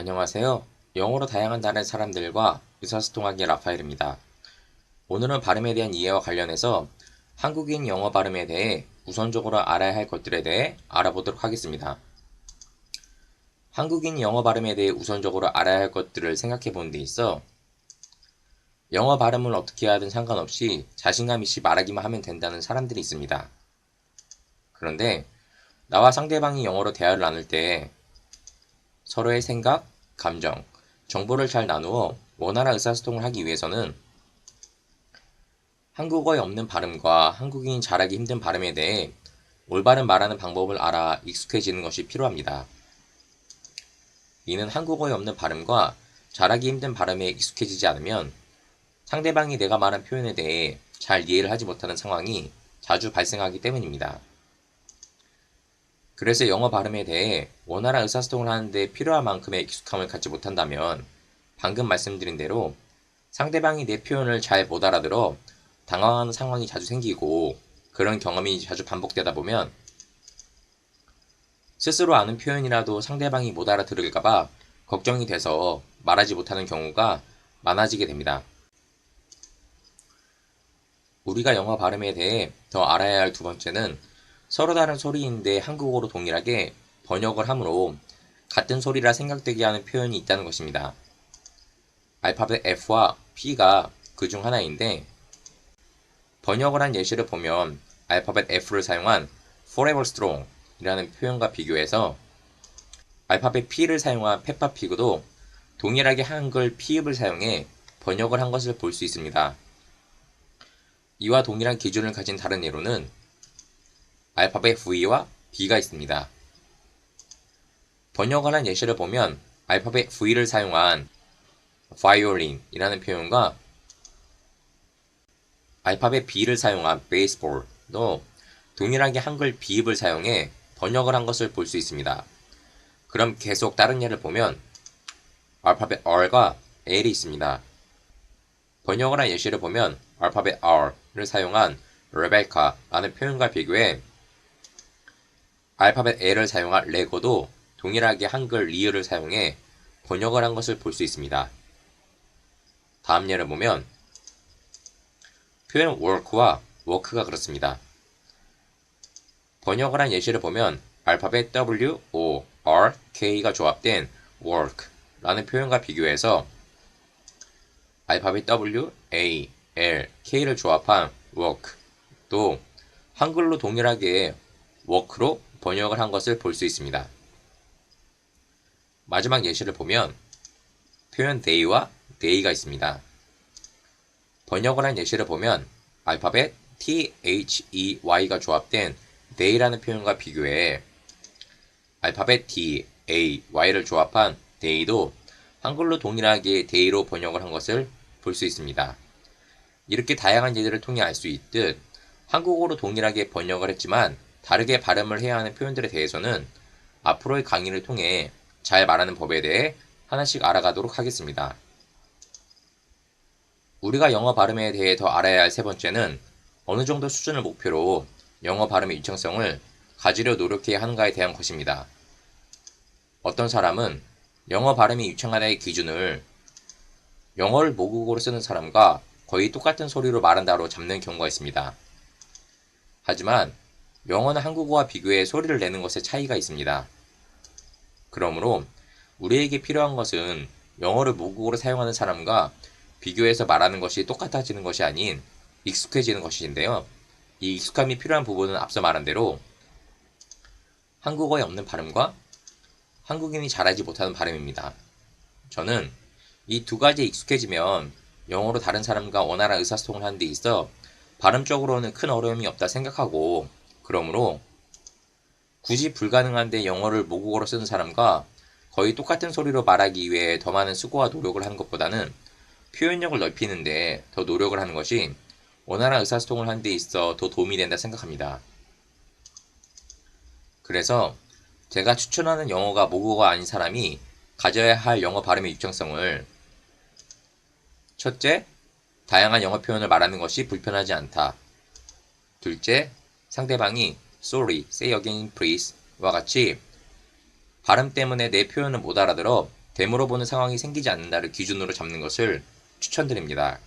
안녕하세요. 영어로 다양한 나라의 사람들과 의사소통하기 라파엘입니다. 오늘은 발음에 대한 이해와 관련해서 한국인 영어 발음에 대해 우선적으로 알아야 할 것들에 대해 알아보도록 하겠습니다. 한국인 영어 발음에 대해 우선적으로 알아야 할 것들을 생각해 보는 데 있어 영어 발음을 어떻게 하든 상관없이 자신감 있이 말하기만 하면 된다는 사람들이 있습니다. 그런데 나와 상대방이 영어로 대화를 나눌 때 서로의 생각, 감정, 정보를 잘 나누어 원활한 의사소통을 하기 위해서는 한국어에 없는 발음과 한국인이 잘하기 힘든 발음에 대해 올바른 말하는 방법을 알아 익숙해지는 것이 필요합니다. 이는 한국어에 없는 발음과 잘하기 힘든 발음에 익숙해지지 않으면 상대방이 내가 말한 표현에 대해 잘 이해를 하지 못하는 상황이 자주 발생하기 때문입니다. 그래서 영어 발음에 대해 원활한 의사소통을 하는데 필요한 만큼의 익숙함을 갖지 못한다면 방금 말씀드린 대로 상대방이 내 표현을 잘 못 알아들어 당황하는 상황이 자주 생기고 그런 경험이 자주 반복되다 보면 스스로 아는 표현이라도 상대방이 못 알아들을까봐 걱정이 돼서 말하지 못하는 경우가 많아지게 됩니다. 우리가 영어 발음에 대해 더 알아야 할 두 번째는 서로 다른 소리인데 한국어로 동일하게 번역을 함으로 같은 소리라 생각되게 하는 표현이 있다는 것입니다. 알파벳 F와 P가 그 중 하나인데 번역을 한 예시를 보면 알파벳 F를 사용한 forever strong 이라는 표현과 비교해서 알파벳 P를 사용한 페파 피그도 동일하게 한글 피읍을 사용해 번역을 한 것을 볼 수 있습니다. 이와 동일한 기준을 가진 다른 예로는 알파벳 V와 B가 있습니다. 번역을 한 예시를 보면 알파벳 V를 사용한 violin이라는 표현과 알파벳 B를 사용한 baseball도 동일하게 한글 비읍을 사용해 번역을 한 것을 볼 수 있습니다. 그럼 계속 다른 예를 보면 알파벳 R과 L이 있습니다. 번역을 한 예시를 보면 알파벳 R를 사용한 Rebecca라는 표현과 비교해 알파벳 L을 사용한 레고도 동일하게 한글 리을을 사용해 번역을 한 것을 볼 수 있습니다. 다음 예를 보면 표현 work와 work가 그렇습니다. 번역을 한 예시를 보면 알파벳 W, O, R, K가 조합된 work라는 표현과 비교해서 알파벳 W, A, L, K를 조합한 work도 한글로 동일하게 work로 번역을 한 것을 볼 수 있습니다. 마지막 예시를 보면 표현 they와 they가 있습니다. 번역을 한 예시를 보면 알파벳 T, H, E, Y가 조합된 they라는 표현과 비교해 알파벳 D, A, Y를 조합한 they도 한글로 동일하게 they로 번역을 한 것을 볼 수 있습니다. 이렇게 다양한 예들을 통해 알 수 있듯 한국어로 동일하게 번역을 했지만 다르게 발음을 해야 하는 표현들에 대해서는 앞으로의 강의를 통해 잘 말하는 법에 대해 하나씩 알아가도록 하겠습니다. 우리가 영어 발음에 대해 더 알아야 할 세 번째는 어느 정도 수준을 목표로 영어 발음의 유창성을 가지려 노력해야 하는가에 대한 것입니다. 어떤 사람은 영어 발음이 유창하다의 기준을 영어를 모국어로 쓰는 사람과 거의 똑같은 소리로 말한다로 잡는 경우가 있습니다. 하지만 영어는 한국어와 비교해 소리를 내는 것에 차이가 있습니다. 그러므로 우리에게 필요한 것은 영어를 모국어로 사용하는 사람과 비교해서 말하는 것이 똑같아지는 것이 아닌 익숙해지는 것인데요. 이 익숙함이 필요한 부분은 앞서 말한 대로 한국어에 없는 발음과 한국인이 잘하지 못하는 발음입니다. 저는 이 두 가지에 익숙해지면 영어로 다른 사람과 원활한 의사소통을 하는 데 있어 발음적으로는 큰 어려움이 없다 생각하고 그러므로 굳이 불가능한데 영어를 모국어로 쓰는 사람과 거의 똑같은 소리로 말하기 위해 더 많은 수고와 노력을 하는 것보다는 표현력을 넓히는데 더 노력을 하는 것이 원활한 의사소통을 하는 데 있어 더 도움이 된다 생각합니다. 그래서 제가 추천하는 영어가 모국어가 아닌 사람이 가져야 할 영어 발음의 유창성을 첫째, 다양한 영어 표현을 말하는 것이 불편하지 않다. 둘째, 상대방이 sorry, say again please 와 같이 발음 때문에 내 표현을 못 알아들어 되물어 보는 상황이 생기지 않는다를 기준으로 잡는 것을 추천드립니다.